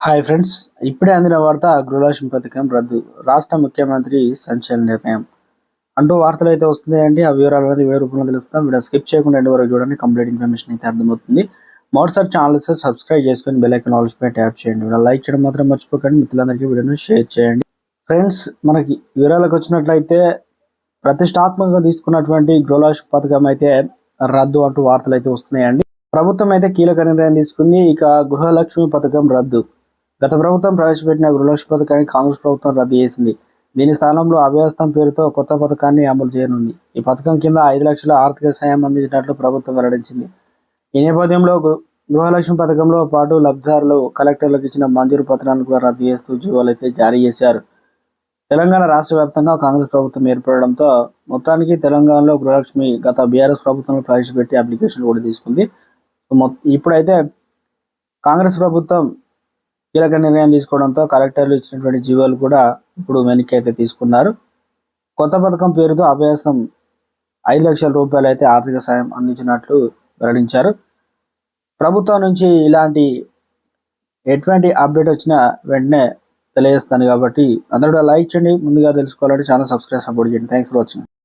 Hi friends ఇప్పుడే అందిన వార్త గృహలక్ష్మి పథకం రద్దు. రాష్ట్ర ముఖ్యమంత్రి సంచలన నిర్ణయం. అంటూ వార్తలు అయితే వస్తున్నాయండి ఆ వివరాలు అనేది వేరే రూపంలో తెలుస్తాం. వీడియో స్కిప్ చేయకుండా ఎండి వరకు చూడండి. కంప్లీట్ ఇన్ఫర్మేషన్ అయితే అర్థమవుతుంది. మరోసారి ఛానల్ సబ్స్క్రైబ్ చేసుకొని బెల్ ఐకన్ ఆల్స్ పై ట్యాప్ చేయండి. వీడియో లైక్ చేయడం మాత్రం మర్చిపోకండి. మిత్రులందరికీ వీడియోను షేర్ చేయండి. ఫ్రెండ్స్ మనకి వివరాలకు వచ్చినట్లయితే ప్రతిష్టాత్మకంగా తీసుకున్నటువంటి గృహలక్ష్మి పథకం అయితే రద్దు అంటూ వార్తలు అయితే వస్తున్నాయండి. ప్రభుత్వం అయితే కీలక నిర్ణయం తీసుకుంది. ఇక గృహలక్ష్మి పథకం రద్దు. గత ప్రభుత్వం ప్రవేశపెట్టిన గృహలక్ష్మి పథకాన్ని కాంగ్రెస్ ప్రభుత్వం రద్దు చేసింది. దీని స్థానంలో అవ్యవస్థం పేరుతో కొత్త పథకాన్ని అమలు చేయనుంది. ఈ పథకం కింద ఐదు లక్షల ఆర్థిక సాయం అందించినట్లు ప్రభుత్వం వెల్లడించింది. ఈ నేపథ్యంలో గృహలక్ష్మి పథకంలో పాటు లబ్ధిదారులు కలెక్టర్లకు ఇచ్చిన మంజూరు పత్రాలను కూడా రద్దు చేస్తూ జీవోలు అయితే జారీ చేశారు. తెలంగాణ రాష్ట్ర వ్యాప్తంగా కాంగ్రెస్ ప్రభుత్వం ఏర్పడడంతో మొత్తానికి తెలంగాణలో గృహలక్ష్మి గత బీఆర్ఎస్ ప్రభుత్వంలో ప్రవేశపెట్టి అప్లికేషన్ కూడా తీసుకుంది. ఇప్పుడైతే కాంగ్రెస్ ప్రభుత్వం కీలక నిర్ణయం తీసుకోవడంతో కలెక్టర్లు ఇచ్చినటువంటి జీవోలు కూడా ఇప్పుడు వెనక్కి అయితే తీసుకున్నారు. కొత్త పథకం పేరుతో అభ్యాసం ఐదు లక్షల రూపాయలు అయితే ఆర్థిక సాయం అందించినట్లు వెల్లడించారు. ప్రభుత్వం నుంచి ఇలాంటి ఎటువంటి అప్డేట్ వచ్చినా వెంటనే తెలియజేస్తాను కాబట్టి అందరూ లైక్ చేయండి. ముందుగా తెలుసుకోవాలంటే ఛానల్ సబ్స్క్రైబ్ సపోర్ట్ చేయండి. Thanks for watching